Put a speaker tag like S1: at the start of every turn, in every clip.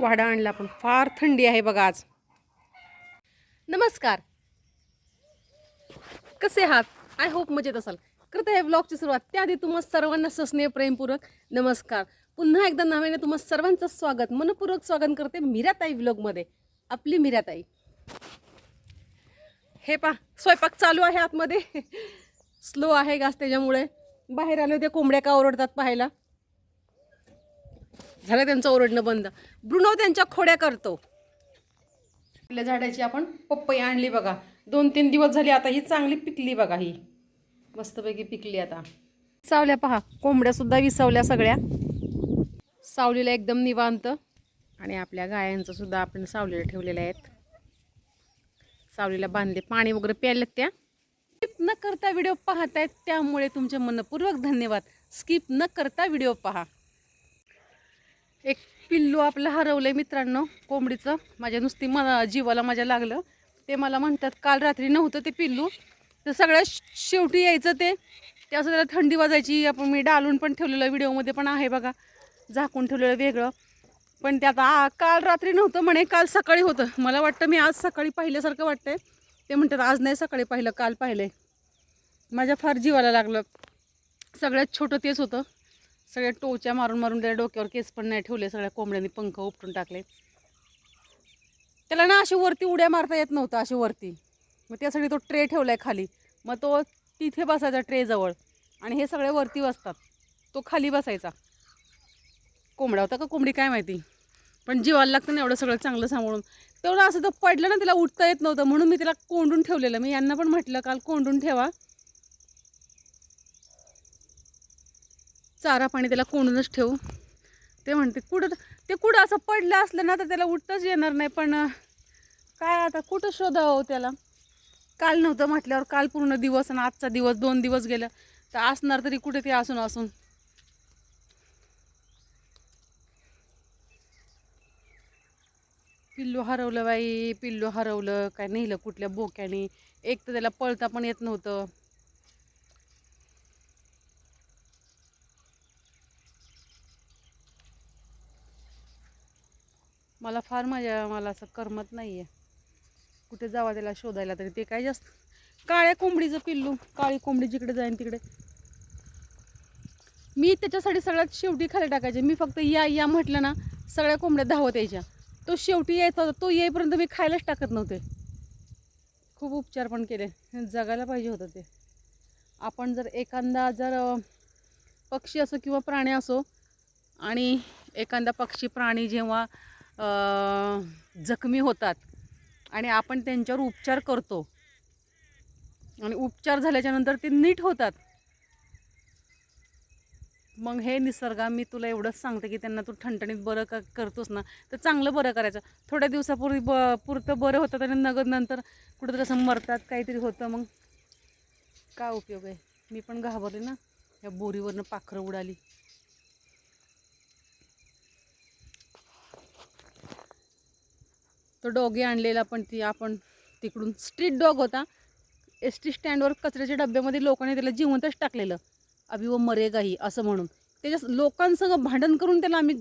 S1: वाडा आणला पण फार थंडी आहे बघा आज. नमस्कार. कसे आहात? आय होप मजेत असाल. करते आहे ब्लॉगची सुरुवात त्याआधी तुम्हा सर्वांना सस्नेह प्रेमपूर्वक नमस्कार. पुन्हा एकदा नव्याने तुम्हा सर्वांचं स्वागत मनपूर्वक स्वागत करते मिराताई ब्लॉगमध्ये आपली मिराताई. हे पा स्वयंपाक चालू आहे आतमध्ये. स्लो आहे गास त्याच्यामुळे. बाहेर आले होते कोंबड्या का ओरडतात पाहायला. झालं त्यांचं ओरडणं बंद. ब्रुनो त्यांच्या खोड्या करतो. आपल्या झाडाची आपण पपई आणली बघा. दोन तीन दिवस झाली आता ही चांगली पिकली बघा ही. मस्तपैकी पिकली आता. सावल्या पहा कोंबड्या सुद्धा विसावल्या सगळ्या. सावलीला एकदम निवांत. आणि आपल्या गायांचं सुद्धा आपण सावलीला ठेवलेल्या आहेत. सावलीला बांधले पाणी वगैरे प्यायलेत त्या स्किप न करता व्हिडिओ पाहतायत त्यामुळे तुमचे मनपूर्वक धन्यवाद. स्किप न करता व्हिडिओ पहा. एक पिल्लू आपलं हरवलंय मित्रांनो कोंबडीचं. माझ्या नुसती मला जीवाला माझ्या लागलं. ते मला म्हणतात काल रात्री नव्हतं ते पिल्लू. तर सगळ्यात श- शेवटी यायचं ते. त्या असं त्याला थंडी वाजायची. आपण मी डालून पण ठेवलेलं व्हिडिओमध्ये पण आहे बघा. झाकून ठेवलेलं वेगळं. पण ते आता आ, काल रात्री नव्हतं म्हणे. काल सकाळी होतं. मला वाटतं मी आज सकाळी पाहिल्यासारखं वाटतंय. ते म्हणतात आज नाही सकाळी पाहिलं काल पाहिलंय. माझ्या फार जीवाला लागलं. सगळ्यात छोटं तेच होतं. सगळ्या टोच्या मारून मारून त्याला डोक्यावर केस पण नाही ठेवले सगळ्या कोंबड्यांनी पंख उपटून टाकले. त्याला ना अशी वरती उड्या मारता येत नव्हतं अशी वरती. मग त्यासाठी तो ट्रे ठेवलाय खाली. मग तो तिथे बसायचा ट्रेजवळ आणि हे सगळे वरती बसतात. तो खाली बसायचा. कोंबडा होता का कोंबडी काय माहिती. पण जीवाला लागतं ना एवढं सगळं चांगलं सांभाळून. तेवढं असं तर पडलं ना त्याला उठता येत नव्हतं म्हणून मी त्याला कोंडून ठेवलेलं. मी यांना पण म्हटलं काल कोंडून ठेवा. चारा पाणी त्याला कोंडूनच ठेवू. ते म्हणते कुठं ते कुठं असं पडलं असलं ना तर त्याला उठताच येणार नाही. पण काय आता कुठं शोधावं हो त्याला? काल नव्हतं म्हटल्यावर काल पूर्ण दिवस आणि आजचा दिवस दोन दिवस गेलं. तर असणार तरी कुठे ते असून असून. पिल्लू हरवलं बाई पिल्लू हरवलं. काय नेलं कुठल्या बोक्याने. एक तर त्याला पळता पण येत नव्हतं. मला फार माझ्या मला असं करमत नाही आहे कुठे जावा त्याला शोधायला तरी. ते काय जास्त काळ्या कोंबडीचं पिल्लू. काळी कोंबडी जिकडे जाईन तिकडे. मी त्याच्यासाठी सगळ्यात शेवटी खाली टाकायचे. मी फक्त या या म्हटलं ना सगळ्या कोंबड्या धावत यायच्या. तो शेवटी यायचा होता. तो येईपर्यंत मी खायलाच टाकत नव्हते. खूप उपचार पण केले. जगायला पाहिजे होतं ते. आपण जर एखादा जर पक्षी असो किंवा प्राणी असो आणि एखादा पक्षी प्राणी जेव्हा जखमी होतात आणि आपण त्यांच्यावर उपचार करतो. आणि उपचार झाल्याच्यानंतर ते नीट होतात. मग हे निसर्गा मी तुला एवढंच सांगते की त्यांना तू ठणठणीत बरं का करतोस ना तर चांगलं बरं करायचं. थोड्या दिवसापूर्वी ब पुरतं बरं होतं आणि नगद नंतर कुठंतरी असं मरतात काहीतरी होतं. मग काय उपयोग आहे? मी पण घाबरले ना. या बोरीवरनं पाखरं उडाली. तो डॉगी आणलेला पण ती आपण तिकडून स्ट्रीट डॉग होता. एस टी स्टँडवर कचऱ्याच्या डब्यामध्ये लोकांनी त्याला जिवंतच टाकलेलं. अभि व मरेगाही असं म्हणून. त्याच्या लोकांसंग भांडण करून त्याला आम्ही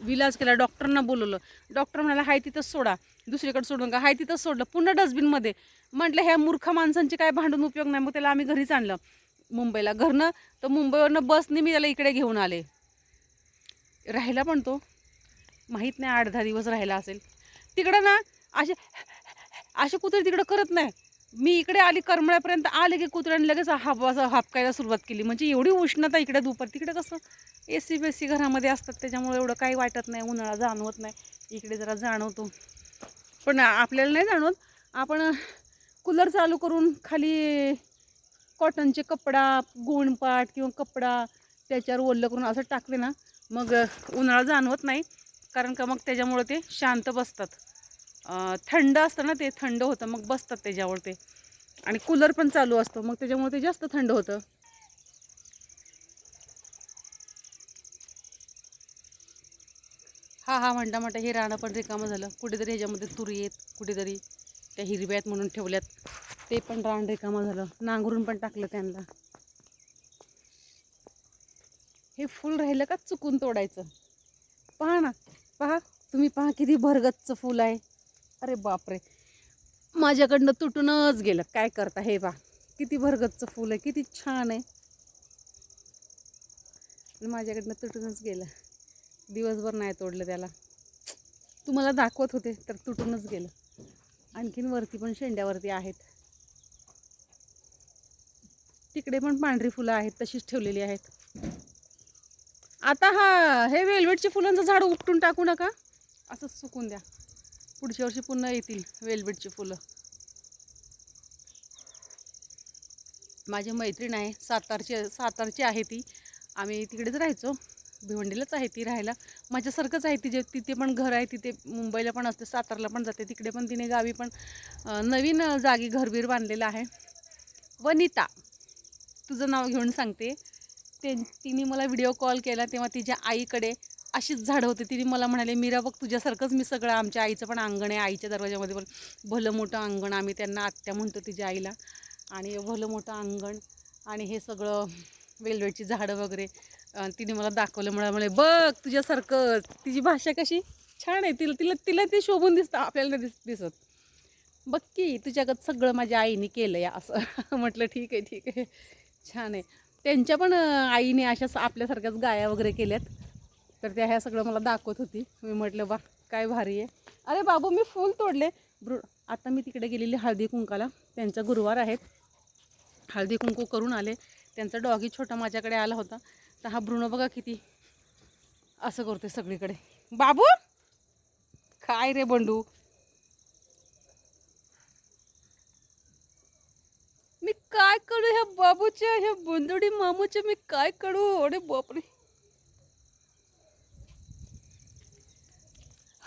S1: विलाज केला डॉक्टरांना बोलवलं. डॉक्टर म्हणाला हाय तिथंच सोडा. दुसरीकडे सोडू नका. हाय तिथंच सोडलं. पुन्हा डस्टबिनमध्ये म्हटलं ह्या मूर्ख माणसांचे काय भांडून उपयोग नाही. मग त्याला आम्ही घरीच आणलं. मुंबईला. घरनं तर मुंबईवरनं बसने मी त्याला इकडे घेऊन आले. राहिला पण तो. माहीत नाही आठ दहा दिवस राहिला असेल. तिकडं ना असे असे कुत्रे तिकडं करत नाही. मी इकडे आली करमळ्यापर्यंत आले की कुत्र्याने लगेच हाप असं हापकायला सुरुवात केली. म्हणजे एवढी उष्णता इकडे दुपार तिकडे कसं? ए सी बेसी घरामध्ये असतात त्याच्यामुळे एवढं काही वाटत नाही उन्हाळा जाणवत नाही. इकडे जरा जाणवतो. पण आपल्याला नाही जाणवत. आपण कूलर चालू करून खाली कॉटनचे कपडा गोणपाट किंवा कपडा त्याच्यावर ओल्लं करून असं टाकले ना मग उन्हाळा जाणवत नाही. कारण का मग त्याच्यामुळं ते शांत बसतात. थंड असतं ना ते थंड होतं मग बसतात त्याच्यावर ते. आणि कूलर पण चालू असतो मग त्याच्यामुळे ते जास्त थंड होतं. हा हा म्हणता म्हणता हे राणं पण रिकामं झालं. कुठेतरी ह्याच्यामध्ये तुरी आहेत कुठेतरी त्या हिरव्यात म्हणून ठेवल्यात. ते पण रान रिकामं झालं. नांगरून पण टाकलं त्यांना. हे फुल राहिलं का चुकून तोडायचं? पहा ना. तुम्ही पहा किती भरगतचं फुल आहे. अरे बापरे. माझ्याकडनं तुटूनच गेलं. काय करता हे पहा. किती भरगतचं फुल आहे. किती छान आहे. माझ्याकडनं तुटूनच गेलं. दिवसभर नाही तोडलं त्याला. तुम्हाला दाखवत होते तर तुटूनच गेलं. आणखीन वरती पण शेंड्यावरती आहेत. तिकडे पण पांढरी फुलं आहेत तशीच ठेवलेली आहेत. आता हा हे वेलवेटचे फुलांचं झाड उपटून टाकू नका. असंच सुकून द्या. पुढच्या वर्षी पुन्हा येतील वेलवेटची फुलं. माझी मैत्रीण आहे सातारची सातारची आहे ती. आम्ही तिकडेच राहायचो. भिवंडीलाच आहे ती राहायला. माझ्यासारखंच आहे तिचे तिथे पण घर आहे तिथे मुंबईला पण असते सातारला पण जाते तिकडे पण तिने गावी पण नवीन जागी घरबीर बांधलेलं आहे. वनिता तुझं नाव घेऊन सांगते. ते तिने मला व्हिडिओ कॉल केला तेव्हा तिच्या आईकडे अशीच झाडं होती. तिने मला म्हणाले मीरा बघ तुझ्यासारखंच मी सगळं आमच्या आईचं पण अंगण आहे. आईच्या दरवाजामध्ये पण भलं मोठं अंगण आम्ही त्यांना आत्या म्हणतो तिच्या आईला. आणि भलं मोठं अंगण आणि हे सगळं वेलवेटची झाडं वगैरे. तिने मला दाखवलं. मला म्हणे बघ तुझ्यासारखंच. तिची भाषा कशी छान आहे. तिला तिला तिला ते शोभून दिसतं. आपल्याला दिस दिसत. बघ की तुझ्याकडं सगळं माझ्या आईने केलं या असं. म्हटलं ठीक आहे ठीक आहे. छान आहे. त्यांच्या पण आईने अशाच आपल्यासारख्याच गाया वगैरे केल्यात. तर त्या ह्या सगळं मला दाखवत होती. मी म्हटलं बा काय भारी आहे. अरे बाबू मी फूल तोडले. ब्रु आता मी तिकडे गेलेली हळदी कुंकाला. त्यांचा गुरुवार आहेत हळदी कुंकू करून आले. त्यांचा डॉगी छोटा माझ्याकडे आला होता. तर हा ब्रुनो बघा किती असं करते सगळीकडे. बाबू काय रे बंडू? मी काय करू? ह्या बाबूच्या ह्या बुंदुडी मामूच्या मी काय करू? अरे बापरे.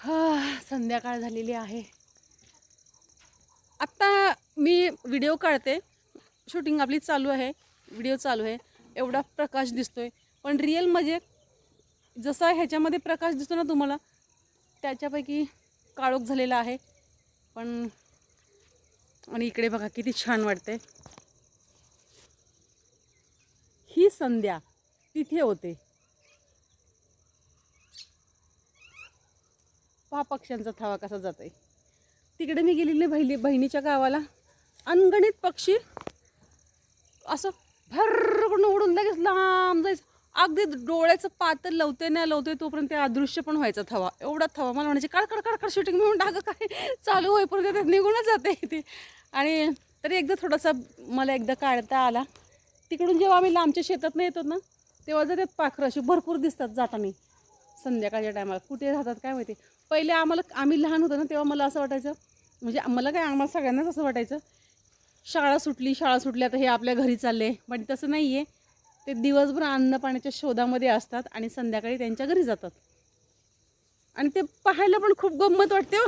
S1: हा संध्याकाळ झालेली आहे. आत्ता मी व्हिडिओ काढते. शूटिंग आपली चालू आहे. व्हिडिओ चालू आहे. एवढा प्रकाश दिसतोय. पण रिअल म्हणजे जसा ह्याच्यामध्ये प्रकाश दिसतो ना तुम्हाला त्याच्यापैकी काळोख झालेला आहे. पण आणि इकडे बघा किती छान वाटते ही संध्या तिथे होते. पहा पक्ष्यांचा थवा कसा जात आहे तिकडे मी गेलेली बहिणी बहिणीच्या गावाला. अनगणित पक्षी असं भरकडून उडून लगेच लांब जायचं. अगदी डोळ्याचं पातळ लवते नाही लवते तोपर्यंत ते अदृश्य पण व्हायचा थवा. एवढा थवा मला म्हणायचे काढ काढ शूटिंग म्हणून डाग काय चालू होईपर्यंत त्यात निघूनच जाते ते आणि तरी एकदा थोडासा मला एकदा काढता आला. तिकडून जेव्हा आम्ही लांबच्या शेतात येतो ना तेव्हा जर त्यात पाखरं अशी भरपूर दिसतात जाताना. संध्याकाळच्या टायमाला कुठे राहतात काय माहिती. पहिले आम्हाला आम्ही लहान होतो ना तेव्हा मला असं वाटायचं म्हणजे मला काय आम्हाला सगळ्यांनाच असं वाटायचं शाळा सुटली शाळा सुटली आता हे आपल्या घरी चालले पण तसं नाही आहे ते दिवसभर अन्न पाण्याच्या शोधामध्ये असतात आणि संध्याकाळी त्यांच्या घरी जातात. आणि ते पाहायला पण खूप गंमत वाटते हो.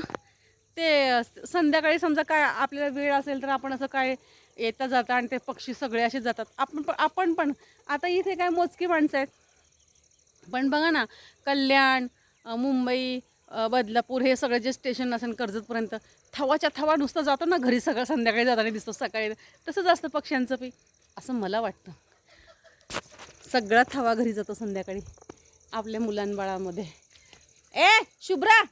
S1: ते संध्याकाळी समजा काय आपल्याला वेळ असेल तर आपण असं काय येता जाता आणि ते पक्षी सगळे असे जातात. आपण पण आपण पण. आता इथे काय मोजकी माणसं आहेत. पण बघा ना कल्याण मुंबई बदलापूर हे सगळं जे स्टेशन असेल कर्जतपर्यंत थवाच्या थवा नुसतं जातो ना घरी सगळं संध्याकाळी जाताना दिसतो सकाळी. तसंच असतं पक्ष्यांचं पी असं मला वाटतं. सगळा थवा घरी जातो संध्याकाळी आपल्या मुलांबाळामध्ये. ए शुभ्रा!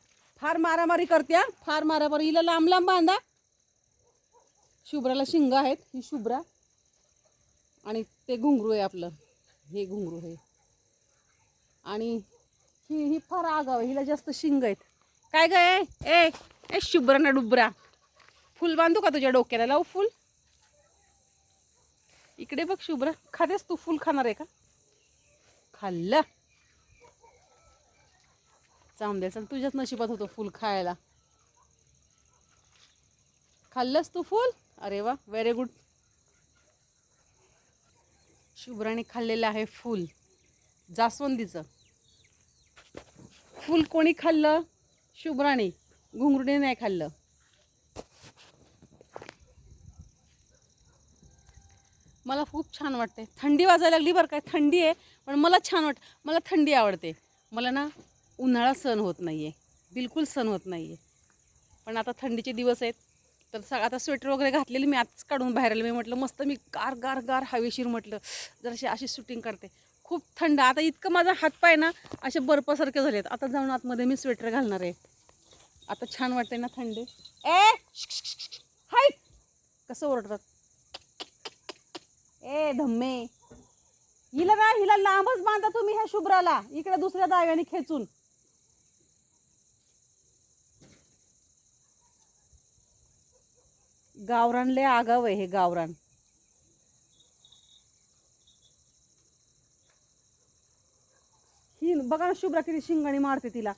S1: फार मारामारी करते फार मारामारी. हिला लांब लांब बांधा. शुभ्राला शिंग आहेत. ही शुभ्रा. आणि ते घुंगरू आहे आपलं. हे घुंगरू आहे. आणि ही ही फार आगाव आहे. हिला जास्त शिंग आहेत. काय ग ए ए शुभ्रा ना डुबरा. फुल बांधू का तुझ्या डोक्याला? लावू फुल. इकडे बघ शुभ्रा. खातेस तू? फुल खाणार आहे का? खाल्लं. चांबद्या तुझ्याच नशिबात होतं फुल खायला. खाल्लंस तू फुल? अरे वा व्हेरी गुड शुभ्राने खाल्लेलं आहे फुल. जास्वंदीचं. फुल कोणी खाल्लं? शुभ्राने. घुंगरुने नाही खाल्लं. मला खूप छान वाटते थंडी वाजायला लागली बरं काय थंडी आहे पण मला छान वाट मला थंडी आवडते. मला ना उन्हाळा सण होत नाही आहे बिलकुल सण होत नाही आहे पण आता थंडीचे दिवस आहेत. तर स आता स्वेटर वगैरे घातलेली मी आताच काढून बाहेर आले. मी म्हटलं मस्त मी गार गार गार हवेशीर म्हटलं. जराशी अशी शूटिंग करते. खूप थंड. आता इतकं माझा हातपाय ना असे बर्फासारखे झालेत. आता जाऊन आतमध्ये मी स्वेटर घालणार आहे. आता छान वाटते ना थंडी. ए! हाय! कसं ओरडतात? ए धम्मे. हिला ना हिला लांबच बांधा तुम्ही ह्या शुभ्राला. इकडे दुसऱ्या दाव्याने खेचून. गावरान लय आगाव आहे हे गावरान ही बघा ना शुभ्रा किती शिंगाणी मारते तिला.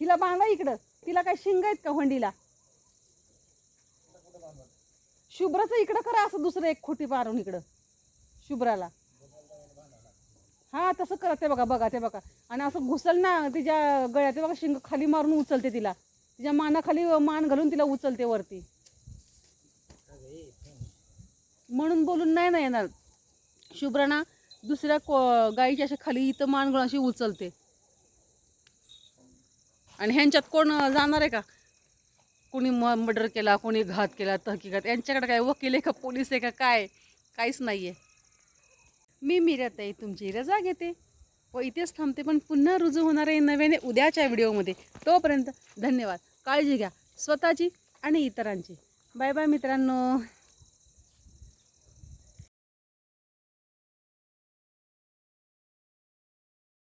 S1: तिला बांधा इकडं. तिला काय शिंग आहेत का हंडीला? शुभ्राचं इकडं करा असं दुसरं एक खोटी मारून इकडं. शुभ्राला. हा तसं करा. ते बघा बघा ते बघा. आणि असं घुसल ना तिच्या गळ्यात. ते बघा शिंग खाली मारून उचलते तिला. तिच्या मानाखाली मान घालून तिला उचलते वरती. म्हणून बोलून नाही ना येणार. शुभ्रा ना दुसऱ्या को गाईच्या अशा खाली इथं मानगळ अशी उचलते. आणि ह्यांच्यात कोण जाणार आहे का? कोणी म मर्डर केला कोणी घात केला तहकीकात. यांच्याकडे काय वकील आहे का पोलीस आहे का काय? काहीच नाही आहे मी मिरत तुमची रजा घेते. व इथेच थांबते पण पुन्हा रुजू होणार आहे नव्याने उद्याच्या व्हिडिओमध्ये. तोपर्यंत धन्यवाद. काळजी घ्या. स्वतःची आणि इतरांची. बाय बाय मित्रांनो.